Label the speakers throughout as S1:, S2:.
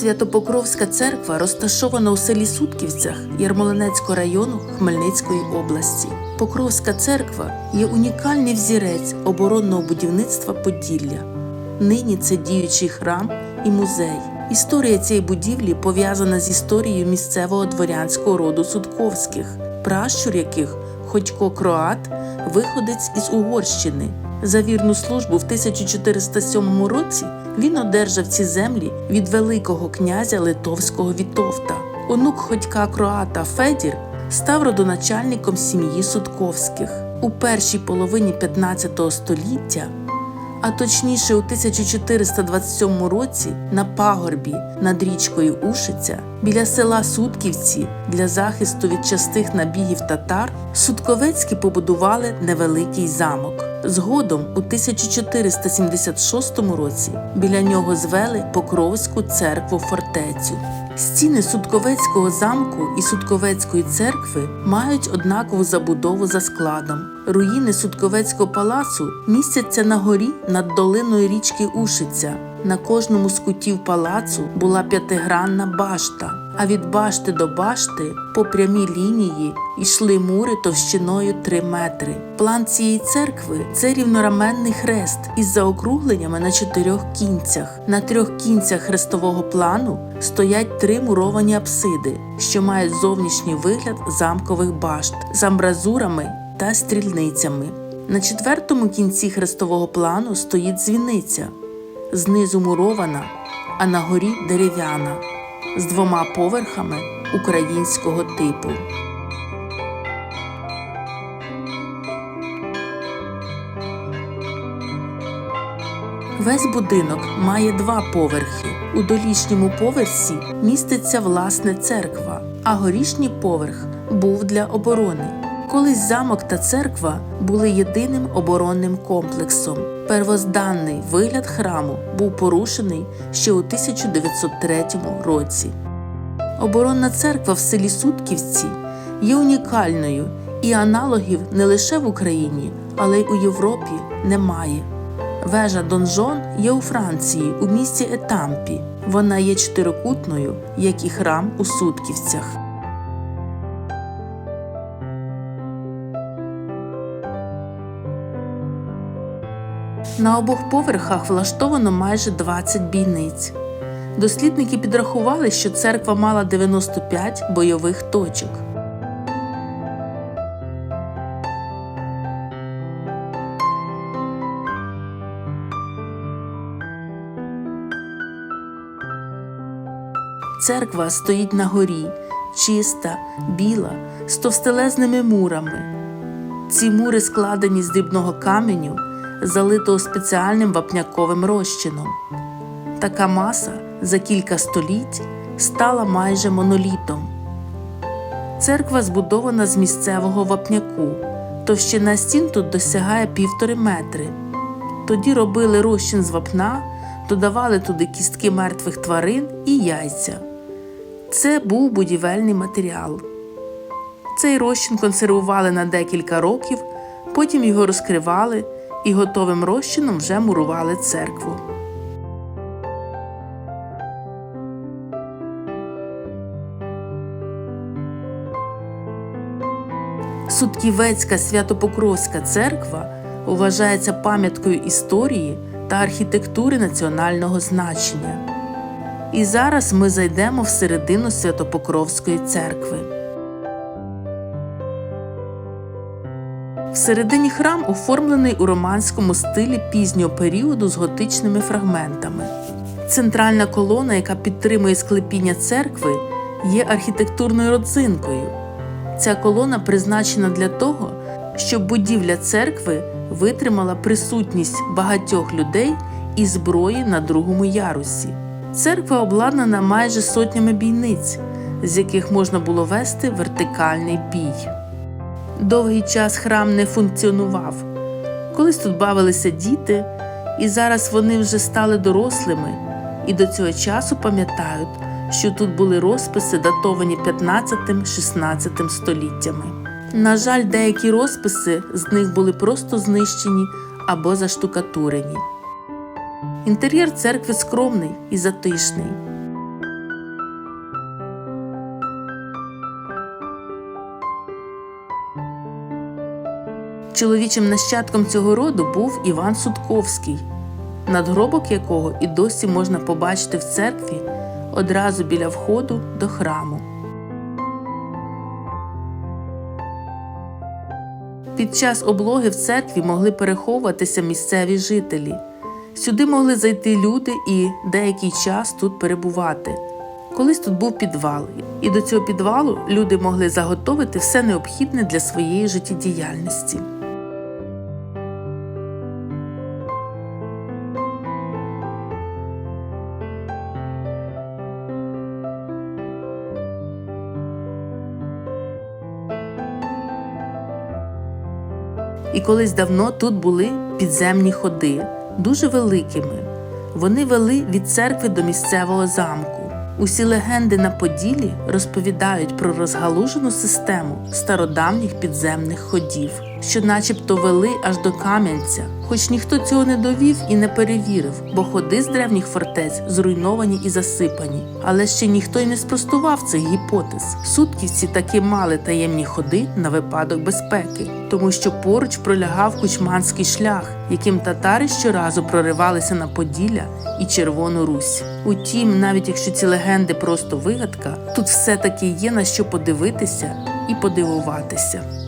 S1: Святопокровська церква розташована у селі Сутківцях Ярмолинецького району Хмельницької області. Покровська церква є унікальний взірець оборонного будівництва Поділля. Нині це діючий храм і музей. Історія цієї будівлі пов'язана з історією місцевого дворянського роду Судковських, пращур яких Ходько Кроат, виходець із Угорщини. За вірну службу в 1407 році він одержав ці землі від Великого князя Литовського Вітовта. Онук Ходька Кроата Федір став родоначальником сім'ї Судковських. У першій половині 15 століття а точніше у 1427 році на пагорбі над річкою Ушиця біля села Сутківці для захисту від частих набігів татар Судковецькі побудували невеликий замок. Згодом у 1476 році біля нього звели Покровську церкву фортецю. Стіни Судковецького замку і Судковецької церкви мають однакову забудову за складом. Руїни Судковецького палацу містяться на горі над долиною річки Ушиця. На кожному з кутів палацу була п'ятигранна башта, а від башти до башти по прямій лінії йшли мури товщиною 3 метри. План цієї церкви це рівнораменний хрест із заокругленнями на чотирьох кінцях. На трьох кінцях хрестового плану стоять три муровані апсиди, що мають зовнішній вигляд замкових башт з амбразурами та стрільницями. На четвертому кінці хрестового плану стоїть дзвіниця, знизу мурована, а на горі дерев'яна з двома поверхами українського типу. Весь будинок має два поверхи. У долішньому поверсі міститься власне церква, а горішній поверх був для оборони. Колись замок та церква були єдиним оборонним комплексом. Первозданний вигляд храму був порушений ще у 1903 році. Оборонна церква в селі Сутківці є унікальною і аналогів не лише в Україні, але й у Європі немає. Вежа Донжон є у Франції у місті Етампі. Вона є чотирикутною, як і храм у Сутківцях. На обох поверхах влаштовано майже 20 бійниць. Дослідники підрахували, що церква мала 95 бойових точок. Церква стоїть на горі, чиста, біла, з товстелезними мурами. Ці мури складені з дрібного каменю, залитого спеціальним вапняковим розчином. Така маса за кілька століть стала майже монолітом. Церква збудована з місцевого вапняку. Товщина стін тут досягає півтори метри. Тоді робили розчин з вапна, додавали туди кістки мертвих тварин і яйця. Це був будівельний матеріал. Цей розчин консервували на декілька років, потім його розкривали і готовим розчином вже мурували церкву. Сутківецька Святопокровська церква вважається пам'яткою історії та архітектури національного значення. І зараз ми зайдемо всередину Святопокровської церкви. Всередині храм оформлений у романському стилі пізнього періоду з готичними фрагментами. Центральна колона, яка підтримує склепіння церкви, є архітектурною родзинкою. Ця колона призначена для того, щоб будівля церкви витримала присутність багатьох людей і зброї на другому ярусі. Церква обладнана майже сотнями бійниць, з яких можна було вести вертикальний бій. Довгий час храм не функціонував. Колись тут бавилися діти, і зараз вони вже стали дорослими, і до цього часу пам'ятають, що тут були розписи, датовані 15-16 століттями. На жаль, деякі розписи з них були просто знищені або заштукатурені. Інтер'єр церкви скромний і затишний. Чоловічим нащадком цього роду був Іван Судковський, надгробок якого і досі можна побачити в церкві одразу біля входу до храму. Під час облоги в церкві могли переховуватися місцеві жителі. Сюди могли зайти люди і деякий час тут перебувати. Колись тут був підвал, і до цього підвалу люди могли заготовити все необхідне для своєї життєдіяльності. І колись давно тут були підземні ходи, дуже великими. Вони вели від церкви до місцевого замку. Усі легенди на Поділі розповідають про розгалужену систему стародавніх підземних ходів, що начебто вели аж до Кам'янця, хоч ніхто цього не довів і не перевірив, бо ходи з древніх фортець зруйновані і засипані. Але ще ніхто й не спростував цих гіпотез. Сутківці таки мали таємні ходи на випадок безпеки, тому що поруч пролягав кучманський шлях, яким татари щоразу проривалися на Поділля і Червону Русь. Утім, навіть якщо ці легенди просто вигадка, тут все-таки є на що подивитися і подивуватися.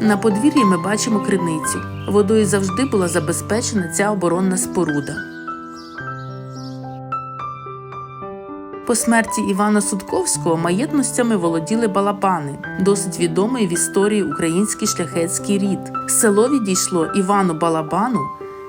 S1: На подвір'ї ми бачимо криницю. Водою завжди була забезпечена ця оборонна споруда. По смерті Івана Судковського маєтностями володіли балабани, досить відомий в історії український шляхетський рід. Село відійшло Івану Балабану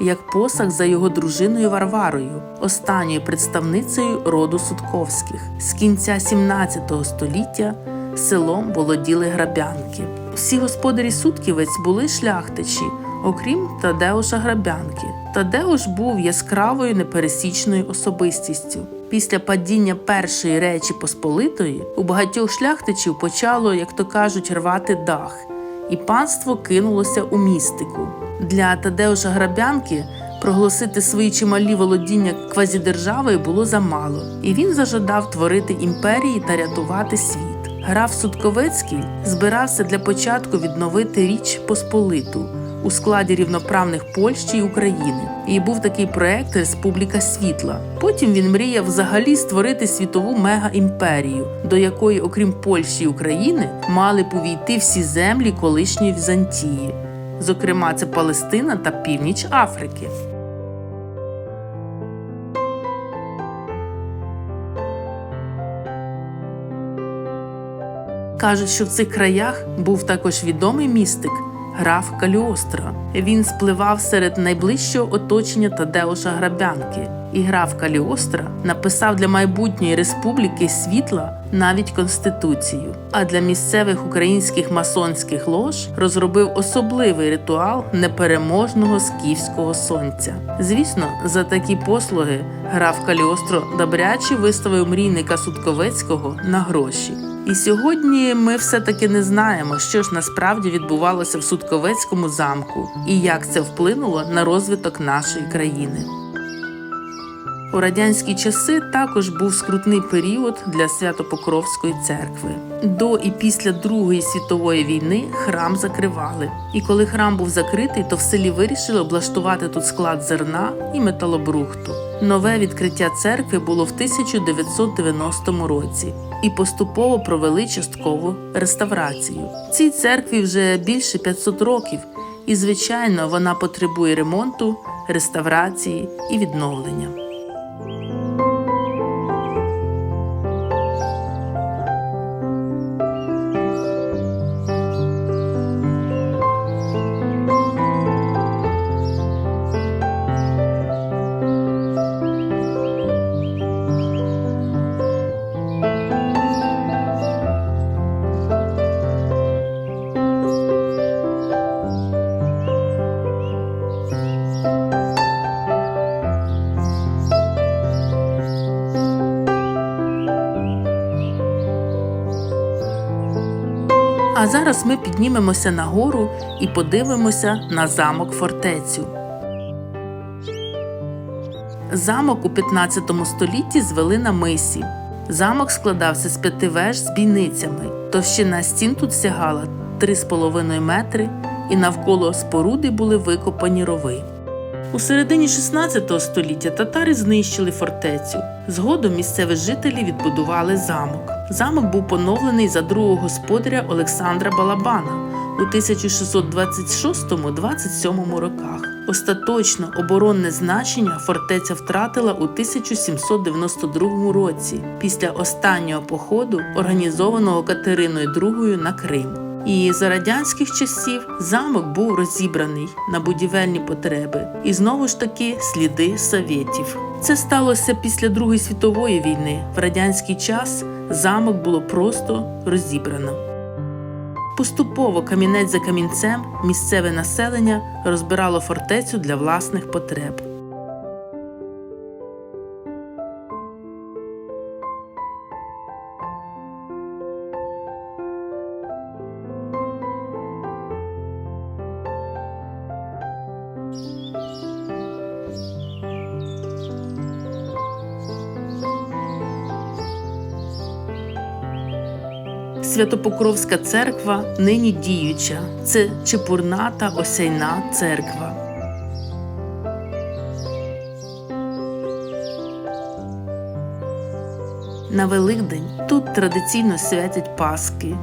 S1: як посаг за його дружиною Варварою, останньою представницею роду Судковських. З кінця 17 століття селом володіли грабянки. Всі господарі Сутківець були шляхтичі, окрім Тадеуша Грабянки. Тадеуш був яскравою непересічною особистістю. Після падіння першої речі Посполитої у багатьох шляхтичів почало, як то кажуть, рвати дах, і панство кинулося у містику. Для Тадеуша Грабянки проголосити свої чималі володіння квазідержавою було замало, і він зажадав творити імперії та рятувати світ. Граф Судковецький збирався для початку відновити Річ Посполиту у складі рівноправних Польщі й України. І був такий проект Республіка Світла. Потім він мріяв взагалі створити світову мега-імперію, до якої, окрім Польщі й України, мали б увійти всі землі колишньої Візантії. Зокрема, це Палестина та північ Африки. Кажуть, що в цих краях був також відомий містик граф Каліостро. Він спливав серед найближчого оточення Тадеуша Грабянки, і граф Каліостро написав для майбутньої республіки світла навіть конституцію. А для місцевих українських масонських лож розробив особливий ритуал непереможного скіфського сонця. Звісно, за такі послуги граф Каліостро добряче виставив мрійника Судковецького на гроші. І сьогодні ми все-таки не знаємо, що ж насправді відбувалося в Судковецькому замку і як це вплинуло на розвиток нашої країни. У радянські часи також був скрутний період для Свято-Покровської церкви. До і після Другої світової війни храм закривали. І коли храм був закритий, то в селі вирішили облаштувати тут склад зерна і металобрухту. Нове відкриття церкви було в 1990 році і поступово провели часткову реставрацію. Цій церкві вже більше 500 років, і, звичайно, вона потребує ремонту, реставрації і відновлення. Зараз ми піднімемося на гору і подивимося на замок фортецю. Замок у 15 столітті звели на мисі. Замок складався з п'яти веж з бійницями. Товщина стін тут сягала 3,5 метри, і навколо споруди були викопані рови. У середині 16 століття татари знищили фортецю. Згодом місцеві жителі відбудували замок. Замок був поновлений за другого господаря Олександра Балабана у 1626-27 роках. Остаточно оборонне значення фортеця втратила у 1792 році після останнього походу, організованого Катериною II на Крим. І за радянських часів замок був розібраний на будівельні потреби, і знову ж таки сліди совєтів. Це сталося після Другої світової війни. В радянський час замок було просто розібрано. Поступово камінець за камінцем місцеве населення розбирало фортецю для власних потреб. Святопокровська церква нині діюча. Це чепурна та осяйна церква. На Великдень тут традиційно святять Паски.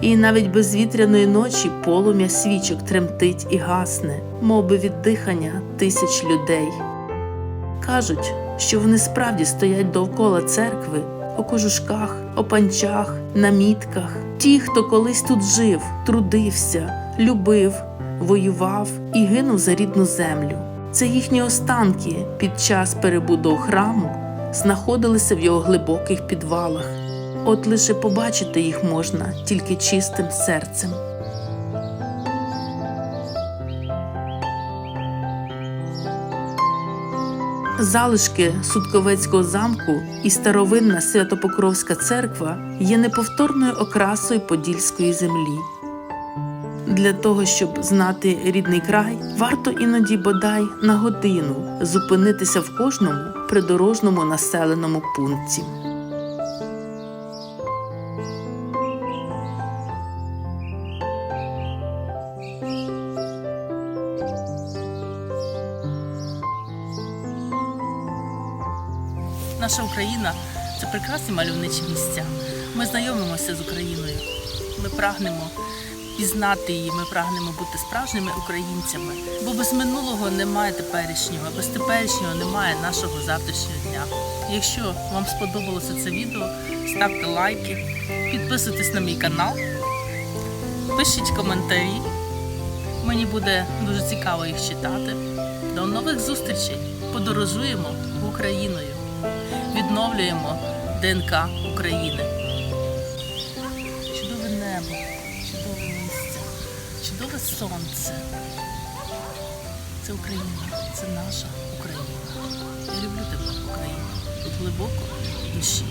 S1: І навіть без вітряної ночі полум'я свічок тремтить і гасне, мов би від дихання тисяч людей. Кажуть, що вони справді стоять довкола церкви у кожушках, о панчах, намітках. Ті, хто колись тут жив, трудився, любив, воював і гинув за рідну землю. Це їхні останки під час перебудов храму знаходилися в його глибоких підвалах. От лише побачити їх можна тільки чистим серцем. Залишки Судковецького замку і старовинна Святопокровська церква є неповторною окрасою подільської землі. Для того, щоб знати рідний край, варто іноді бодай на годину зупинитися в кожному придорожному населеному пункті.
S2: Наша Україна це прекрасні мальовничі місця. Ми знайомимося з Україною. Ми прагнемо пізнати її, ми прагнемо бути справжніми українцями. Бо без минулого немає теперішнього, без теперішнього немає нашого завтрашнього дня. Якщо вам сподобалося це відео, ставте лайки, підписуйтесь на мій канал, пишіть коментарі. Мені буде дуже цікаво їх читати. До нових зустрічей! Подорожуємо Україною відновлюємо ДНК України. Чудове небо, чудове місце, чудове сонце. Це Україна, це наша Україна. Я люблю тебе, Україна, від глибоко в душі.